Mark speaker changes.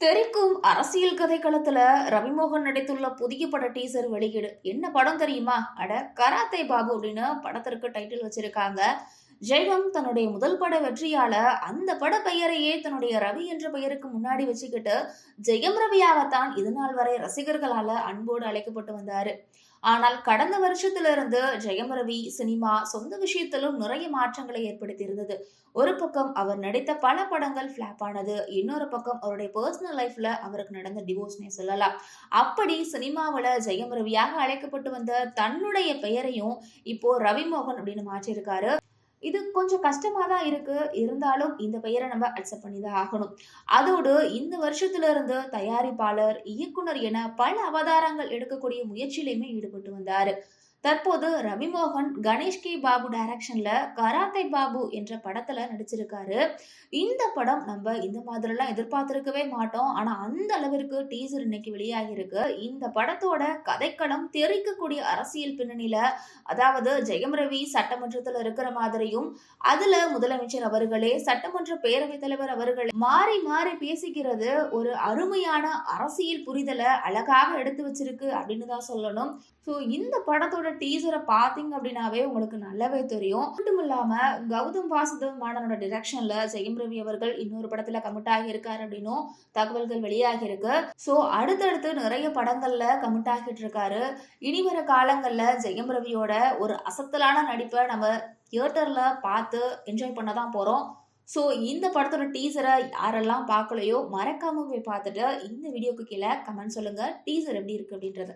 Speaker 1: தெரிக்கும் அரசியல் கதைக்களத்துல ரவிமோகன் நடித்துள்ள புதிய பட டீசர் வெளியீடு. என்ன படம் தெரியுமா? அட கராத்தே பாபு அப்படின்னு படத்திற்கு டைட்டில் வச்சிருக்காங்க. ஜெயம் தன்னுடைய முதல் பட வெற்றியால அந்த பட பெயரையே தன்னுடைய ரவி என்ற பெயருக்கு முன்னாடி வச்சுக்கிட்டு ஜெயம் ரவியாகத்தான் இது நாள் வரை ரசிகர்களால அன்போடு அழைக்கப்பட்டு வந்தாரு. ஆனால் கடந்த வருஷத்துல இருந்து ஜெயம் ரவி சினிமா சொந்த விஷயத்திலும் நிறைய மாற்றங்களை ஏற்படுத்தி இருந்தது ஒரு பக்கம் அவர் நடித்த பல படங்கள் ஃபிளாப் ஆனது இன்னொரு பக்கம் அவருடைய பர்சனல் லைஃப்ல அவருக்கு நடந்த டிவோர்ஸ்னே சொல்லலாம். அப்படி சினிமாவில் ஜெயம் ரவியாக அழைக்கப்பட்டு வந்த தன்னுடைய பெயரையும் இப்போ ரவிமோகன் அப்படின்னு மாற்றியிருக்காரு. இது கொஞ்சம் கஷ்டமாக தான் இருக்குது இருந்தாலும் இந்த பெயரை நம்ம அக்செப்ட் பண்ணி தான் ஆகணும். அதோடு இந்த வருஷத்துல இருந்து தயாரிப்பாளர் இயக்குனர் என பல அவதாரங்கள் எடுக்கக்கூடிய முயற்சியிலையுமே ஈடுபட்டு வந்தார். தற்போது ரவிமோகன் கணேஷ் கே பாபு டைரக்ஷன்ல கராத்தே பாபு என்ற படத்துல நடிச்சிருக்காரு. இந்த படம் நம்ம இந்த மாதிரிலாம் எதிர்பார்த்திருக்கவே மாட்டோம். ஆனா அந்த அளவிற்கு டீசர் இன்னைக்கு வெளியாகி இருக்கு இந்த படத்தோட கதைக்களம் தெரிக்கக்கூடிய அரசியல் பின்னணியில அதாவது ஜெயம் ரவி சட்டமன்றத்துல இருக்கிற மாதிரியும் அதுல முதலமைச்சர் அவர்களே சட்டமன்ற பேரவைத் தலைவர் அவர்களே மாறி மாறி பேசிக்கிறது ஒரு அருமையான அரசியல் புரிதலை அழகாக எடுத்து வச்சிருக்கு அப்படின்னு தான் சொல்லணும். ஸோ இந்த படத்தோட டீசரை பார்த்தீங்க அப்படின்னாவே உங்களுக்கு நல்லாவே தெரியும். மட்டும் இல்லாம கௌதம் வாசுதேவ் மாடனோட டிரெக்ஷன்ல ஜெயம் ரவி அவர்கள் இன்னொரு படத்துல கமிட் ஆகி இருக்காரு அப்படின்னும் தகவல்கள் வெளியாகி இருக்கு ஸோ அடுத்தடுத்து நிறைய படங்கள்ல கமிட் ஆகிட்டு இருக்காரு இனி வர காலங்கள்ல ஜெயம் ரவியோட ஒரு அசத்தலான நடிப்பை நம்ம தியேட்டர்ல பார்த்து என்ஜாய் பண்ண தான் போறோம். ஸோ இந்த படத்தோட டீசரை யாரெல்லாம் பார்க்கலையோ மறக்காம போய் பார்த்துட்டு இந்த வீடியோக்கு கீழே கமெண்ட் சொல்லுங்க. டீசர் எப்படி இருக்கு அப்படின்றது.